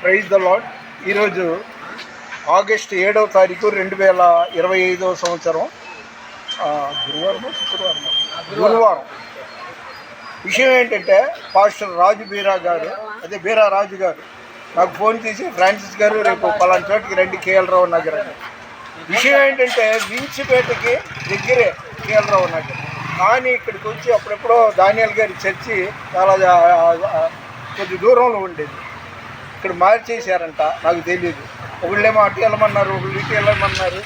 Praise the lord ఈరోజు August ఏడవ తారీఖు రెండు వేల ఇరవై ఐదవ సంవత్సరం. గురువారం శుక్రవారం గురువారం. విషయం ఏంటంటే పాస్టర్ రాజు బీరా గారు అదే బీరా రాజు గారు నాకు ఫోన్ చేసి ఫ్రాన్సిస్ గారు రేపు పలానా చోటికి రండి కేఎల్ రావు నగర్ విషయం ఏంటంటే వించిపేటకి దగ్గరే రావు నగర్ కానీ ఇక్కడికి వచ్చి అప్పుడెప్పుడో దానియల్ గారి చర్చి చాలా కొద్ది దూరంలో ఉండేది. ఇక్కడ మార్చేశారంట నాకు తెలియదు ఒకళ్ళేమో అటు వెళ్ళమన్నారు ఒకళ్ళు ఇటు వెళ్ళమన్నారు.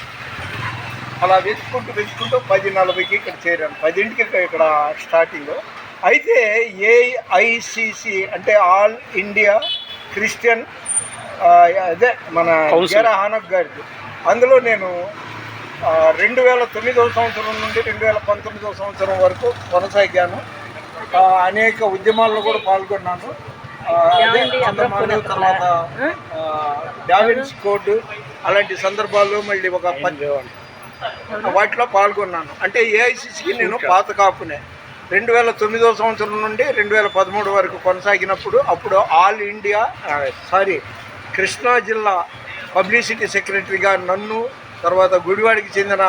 అలా వెతుక్కుంటూ వెతుక్కుంటూ పది నలభైకి ఇక్కడ చేరాను. పదింటికి ఇక్కడ- స్టార్టింగ్. అయితే ఏఐసిసి అంటే ఆల్ ఇండియా క్రిస్టియన్ అదే మన. గెరా హానక్ గారిది. అందులో నేను రెండు వేల తొమ్మిదవ సంవత్సరం నుండి రెండు వేల పంతొమ్మిదవ సంవత్సరం వరకు కొనసాగాను. అనేక ఉద్యమాల్లో కూడా పాల్గొన్నాను. తర్వాత డావిన్స్ కోడ్ అలాంటి సందర్భాల్లో మళ్ళీ ఒక వాటిలో పాల్గొన్నాను. అంటే ఏఐసిసికి నేను పాత కాపునే. రెండు వేల తొమ్మిదవ సంవత్సరం నుండి రెండు వేల పదమూడు వరకు కొనసాగినప్పుడు అప్పుడు ఆల్ ఇండియా సారీ కృష్ణా జిల్లా పబ్లిసిటీ సెక్రటరీగా నన్ను తర్వాత గుడివాడికి చెందిన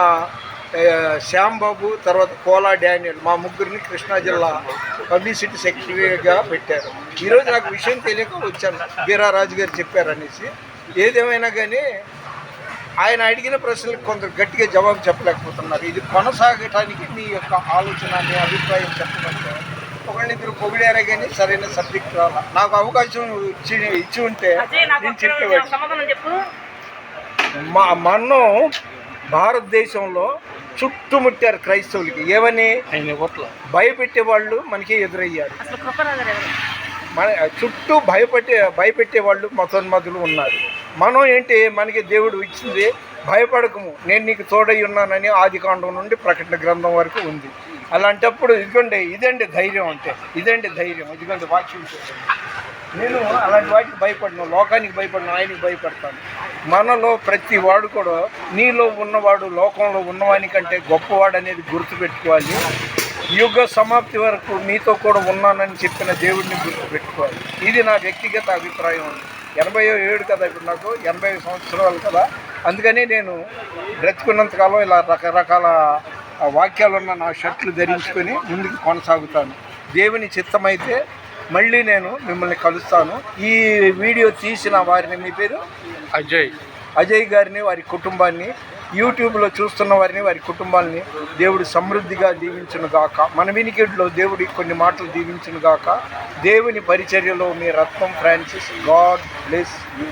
శ్యాంబాబు తర్వాత కోలా డానియల్ మా ముగ్గురిని కృష్ణా జిల్లా పబ్లిసిటీ సెక్రటరీగా పెట్టారు. ఈరోజు నాకు విషయం తెలియక వచ్చాను. బీరారాజు గారు చెప్పారనేసి ఏదేమైనా కానీ ఆయన అడిగిన ప్రశ్నలకు కొంత గట్టిగా జవాబు చెప్పలేకపోతున్నారు. ఇది కొనసాగటానికి మీ యొక్క ఆలోచన మీ అభిప్రాయం చెప్పమంటే ఒకళ్ళిద్దరు పొగిడారే కానీ సరైన సబ్జెక్ట్ రాల. నాకు అవకాశం ఇచ్చి ఇచ్చి ఉంటే నేను ఒక్క చెప్పేవాడిని. సమాధానం చెప్పు? మా మన్నం భారతదేశంలో చుట్టుముట్టారు క్రైస్తవులకి. ఏమని? భయపెట్టే వాళ్ళు మనకి ఎదురయ్యారు. మన చుట్టూ భయపెట్టే భయపెట్టే వాళ్ళు మతోన్మతులు ఉన్నారు. మనం ఏంటి? మనకి దేవుడు ఇచ్చింది భయపడకము. నేను నీకు తోడై ఉన్నానని ఆది కాండం నుండి ప్రకటన గ్రంథం వరకు ఉంది. అలాంటప్పుడు ఇదిగోండి ఇదండి ధైర్యం అంటే ఇదండి ధైర్యం ఇదిగోండి వాక్యం చూడండి. నేను అలాంటి వాటికి భయపడను లోకానికి భయపడను ఆయనకి భయపడతాను. మనలో ప్రతి వాడు కూడా నీలో ఉన్నవాడు లోకంలో ఉన్నవాని కంటే గొప్పవాడు అనేది గుర్తుపెట్టుకోవాలి. యుగ సమాప్తి వరకు నీతో కూడా ఉన్నానని చెప్పిన దేవుడిని గుర్తుపెట్టుకోవాలి. ఇది నా వ్యక్తిగత అభిప్రాయం. ఉంది ఎనభై ఏడు కదా ఇప్పుడు నాకు ఎనభై సంవత్సరాలు కదా. అందుకని నేను బ్రతుకున్నంతకాలం ఇలా రకరకాల ఆ, వాక్యాలున్న నా షర్ట్లు ధరించుకొని ముందుకు కొనసాగుతాను. దేవుని చిత్తమైతే మళ్ళీ నేను మిమ్మల్ని కలుస్తాను. ఈ వీడియో తీసిన వారిని మీ పేరు? అజయ్. అజయ్ గారిని వారి కుటుంబాన్ని యూట్యూబ్లో చూస్తున్న వారిని వారి కుటుంబాన్ని దేవుడు సమృద్ధిగా దీవించును గాక. మన వినికిడిలో దేవుడి కొన్ని మాటలు దీవించును గాక. దేవుని పరిచర్యలో మీ Ratnam Francis God bless you